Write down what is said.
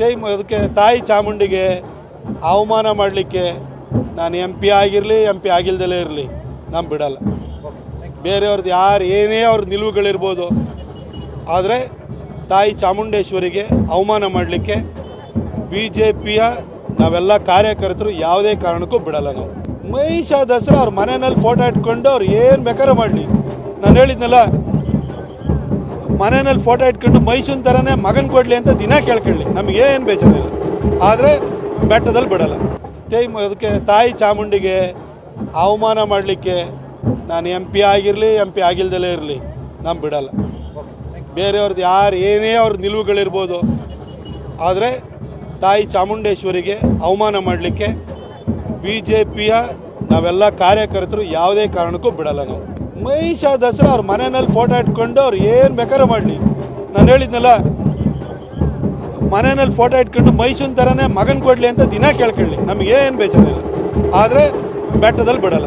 ತೈ ಅದಕ್ಕೆ ತಾಯಿ ಚಾಮುಂಡಿಗೆ ಅವಮಾನ ಮಾಡಲಿಕ್ಕೆ ನಾನು ಎಂ ಪಿ ಆಗಿರಲಿ, ಎಂ ಪಿ ಆಗಿಲ್ದಲೇ ಇರಲಿ, ನಾನು ಬಿಡಲ್ಲ. ಬೇರೆಯವ್ರದ್ದು ಯಾರು ಏನೇ ಅವ್ರ ನಿಲುವುಗಳಿರ್ಬೋದು, ಆದರೆ ತಾಯಿ ಚಾಮುಂಡೇಶ್ವರಿಗೆ ಅವಮಾನ ಮಾಡಲಿಕ್ಕೆ ಬಿ ಜೆ ಪಿಯ ನಾವೆಲ್ಲ ಕಾರ್ಯಕರ್ತರು ಯಾವುದೇ ಕಾರಣಕ್ಕೂ ಬಿಡಲ್ಲ ನಾವು. ಮಹಿಷಾ ದಸರಾ ಅವ್ರ ಮನೆಯಲ್ಲಿ ಫೋಟೋ ಇಟ್ಕೊಂಡು ಅವ್ರು ಏನು ಬೇಕಾದ್ರೂ ಮಾಡಲಿ. ನಾನು ಹೇಳಿದ್ನಲ್ಲ ಮನೆಯಲ್ಲಿ ಫೋಟೋ ಇಟ್ಕೊಂಡು ಮೈಸೂನ್ ಥರನೇ ಮಗನ ಕೊಡಲಿ ಅಂತ ದಿನ ಕೇಳ್ಕೊಳ್ಳಿ. ನಮಗೇನು ಬೇಜಾರಿಲ್ಲ. ಆದರೆ ಬೆಟ್ಟದಲ್ಲಿ ಬಿಡಲ್ಲ. ತೈ ಅದಕ್ಕೆ ತಾಯಿ ಚಾಮುಂಡಿಗೆ ಅವಮಾನ ಮಾಡಲಿಕ್ಕೆ ನಾನು ಎಂ ಪಿ ಆಗಿರಲಿ ಎಂ ಪಿ ಆಗಿಲ್ದಲೇ ಇರಲಿ, ನಾನು ಬಿಡಲ್ಲ. ಬೇರೆಯವ್ರದ್ದು ಯಾರು ಏನೇ ಅವ್ರ ನಿಲುವುಗಳಿರ್ಬೋದು. ಆದರೆ ತಾಯಿ ಚಾಮುಂಡೇಶ್ವರಿಗೆ ಅವಮಾನ ಮಾಡಲಿಕ್ಕೆ ಬಿ ಜೆ ಪಿಯ ನಾವೆಲ್ಲ ಕಾರ್ಯಕರ್ತರು ಯಾವುದೇ ಕಾರಣಕ್ಕೂ ಬಿಡಲ್ಲ ನಾವು. ಮಹಿಷ ದಸರಾ ಅವ್ರ ಮನೆಯಲ್ಲಿ ಫೋಟೋ ಇಟ್ಕೊಂಡು ಅವ್ರು ಏನು ಬೇಕಾದ್ರೂ ಮಾಡಲಿ. ನಾನು ಹೇಳಿದ್ನಲ್ಲ, ಮನೆಯಲ್ಲಿ ಫೋಟೋ ಇಟ್ಕೊಂಡು ಮೈಸೂರಿನ ಥರನೇ ಮಗನ ಕೊಡಲಿ ಅಂತ ದಿನ ಕೇಳ್ಕೊಳ್ಳಿ. ನಮಗೇನು ಬೇಜಾರಿಲ್ಲ. ಆದರೆ ಬೆಟ್ಟದಲ್ಲಿ ಬಿಡಲ್ಲ.